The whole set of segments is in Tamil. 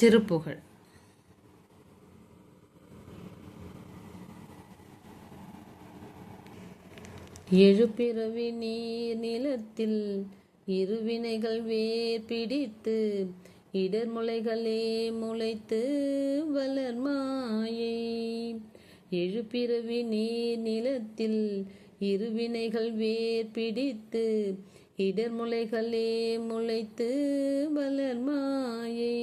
திருப்புகழ் எழுபிறவி நீர் நிலத்தில் இருவினைகள் வேர் பிடித்து இடர்முளைகளே முளைத்து வளர்மாயை எழுபிறவி நீர் நிலத்தில் இருவினைகள் வேர் பிடித்து இடர்முளைகளே முளைத்து வளர்மாயை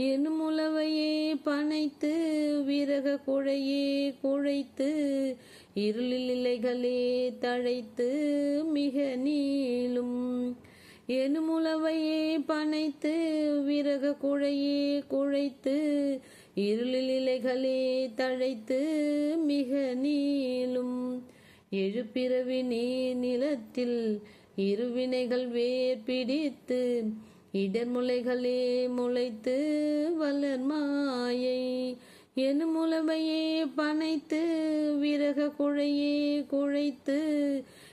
எனும் பனைத்து விறக குழையே குழைத்து இருளில் இலைகளே தழைத்து மிக நீளும். எனும் பனைத்து விறக குழையே குழைத்து இருளில் இலைகளே தழைத்து மிக நீளும். எழுப்பிறவி நீர் நிலத்தில் இருவினைகள் வேர் பிடித்து இடர்முளைகளே முளைத்து வளர் மாயை. என் முலவையே பனைத்து விரக குழையே குழைத்து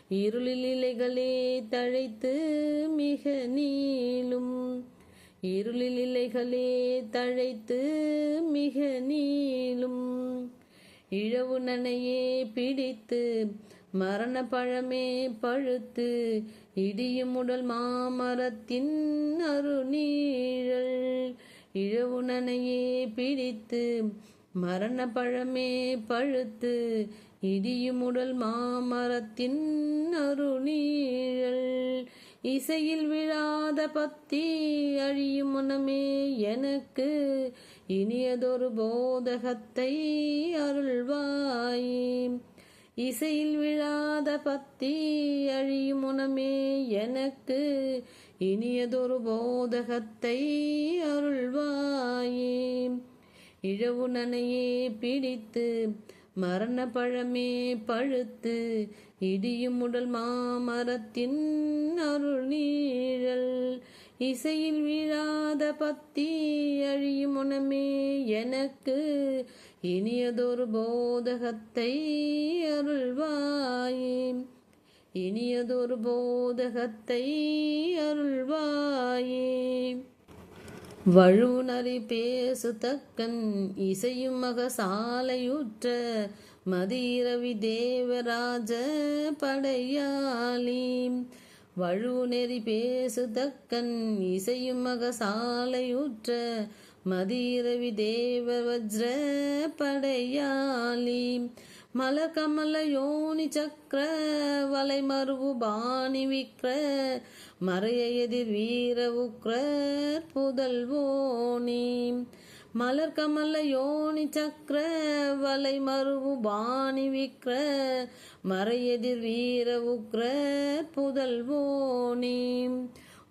இருளில் இலைகளே தழைத்து மிக நீளும். இருளில் இலைகளே தழைத்து மிக நீளும். இழவு நனையே பிடித்து மரண பழமே பழுத்து இடியும் உடல் மாமரத்தின் அருநீழல். இழவுணனையே பிடித்து மரண பழமே பழுத்து இடியும் உடல் மாமரத்தின் அருநீழல். இசையில் விழாத பத்தி அழியும் மனமே எனக்கு இனியதொரு போதகத்தை அருள்வாயே. இசையில் விழாத பத்தி அழியும் உனமே எனக்கு. இனியதொரு போதகத்தை அருள்வாயே. இழவு நனையே பிடித்து மரண பழமே பழுத்து இடியும் உடல் மாமரத்தின் அருள் நீழல் இசையில் வீழாத பத்தி அழியும் உனமே எனக்கு. இனியதொரு போதகத்தை அருள்வாயே. இனியதொரு போதகத்தை அருள்வாயே. வழுநறி பேசுதக்கன் இசையும் மகசாலையுற்ற மதிரவி தேவராஜ படையாளி. வழுநெறி பேசுதக்கன் இசையும் மகசாலையுற்ற மதிரவி தேவ வஜ்ர படையாளி மல கமல யோனி சக்கர வலை மருவு பாணி விக்ர மறைய எதிர் வீர உக்ர புதல்வோனி மலர் கமல யோனி சக்கர வலை மருவு பாணி விக்ர மறையெதிர் வீர உக்ர புதல்வோனி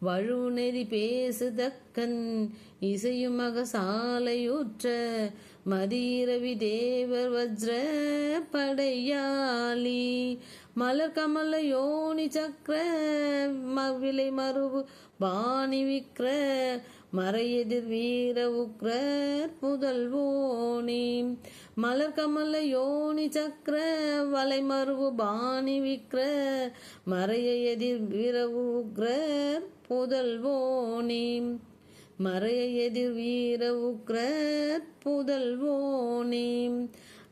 வழுநெறி பேசுதக்கன் இசையுமக மகசாலையுற்ற மதீரவி தேவர் வஜ்ர படையாளி. மலர் கமல யோனி சக்கர விலை மருவு பாணி விக்ர மறையெதிர் வீர உக்ரர் புதல்வோனி மலர் கமல யோனி சக்கர வலை மருவு பாணி விக்ர மறைய எதிர் வீர உக்ரர் புதல்வோனி மறைய எதிர் வீர உக்ரர் புதல்வோனி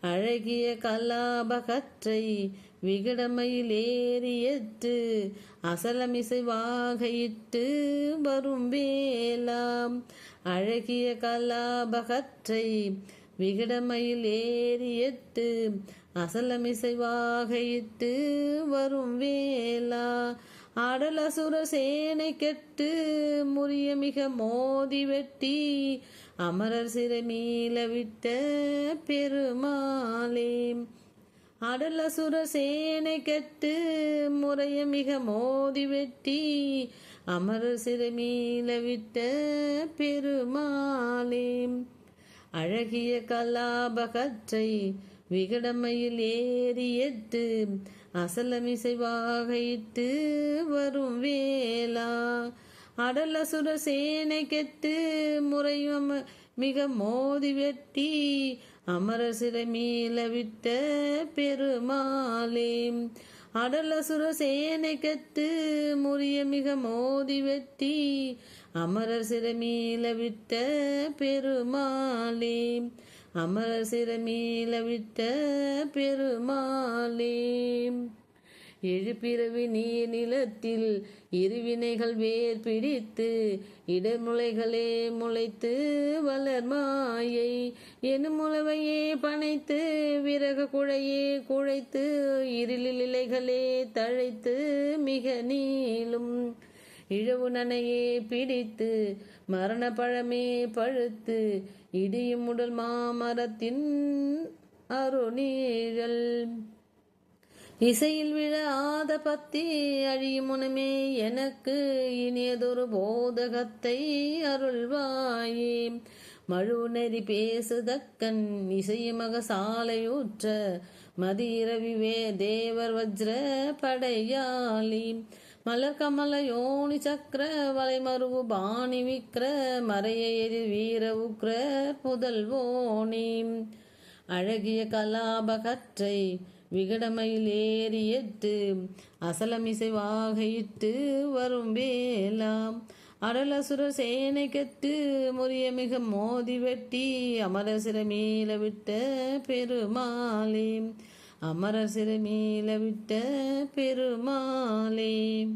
அழகிய கலாபகற்றை விகடமையில் ஏறியற்று அசலமிசைவாகையிட்டு வரும் வேலாம் அழகிய கலாபகற்றை விகடமையில் ஏறியட்டு அசலமிசைவாகையிட்டு வரும் வேலா ஆடலசுர சேனை கெட்டு முறிய மிக மோதி வெட்டி அமரர் சிறை மீள விட்ட பெருமாளே. அடலசுர சேனை கெட்டு முறைய மிக மோதி வெட்டி அமரர் சிறை மீள விட்ட பெருமாளே. அழகிய கலாபகற்றை விகடமையில் ஏறியட்டு அசலமிசைவாகையிட்டு வரும் வேளா. அடலசுர சேனை கெட்டு முறையும் மிக மோதி வெட்டி அமர சிறை மீள விட்ட பெருமாளே. அடலசுர சேனை கெட்டு முறிய மிக மோதி வெட்டி அமரர் மீள விட்ட பெருமாளே. அமரர் சிறமீல விட்ட பெருமாளே. எழுப்பிறவி நீர் நிலத்தில் இருவினைகள் வேர் பிடித்து இடமுளைகளே முளைத்து வளர் மாயை. எனும் உழவையே பனைத்து விறகு குழையே குழைத்து இருளில் இலைகளே தழைத்து மிக நீளும். இழவு நனையே பிடித்து மரண பழமே பழுத்து இடியும் உடல் மாமரத்தின் அருணீழல். இசையில் விழாத பத்தி அழியும் முனமே எனக்கு இனியதொரு போதகத்தை அருள்வாயே. மழு நெறி பேசுதக்கன் இசையுமக சாலையூற்ற மதியிரவிவே தேவர் வஜ்ர படையாளி மலர் கமல யோனி சக்கர வலைமருவு பாணி விக்ர மறைய எதிர் வீர உக்ர புதல்வோனி அழகிய கலாபகற்றை விகடமையில் ஏறியட்டு அசலமிசை வாகையிட்டு வரும் வேலாம் அடலசுர சேனை கெட்டு முறிய மிக மோதி வெட்டி அமரசிர மீள விட்ட பெருமாளே. அமரர் சிறமீல விட்ட பெருமாளே.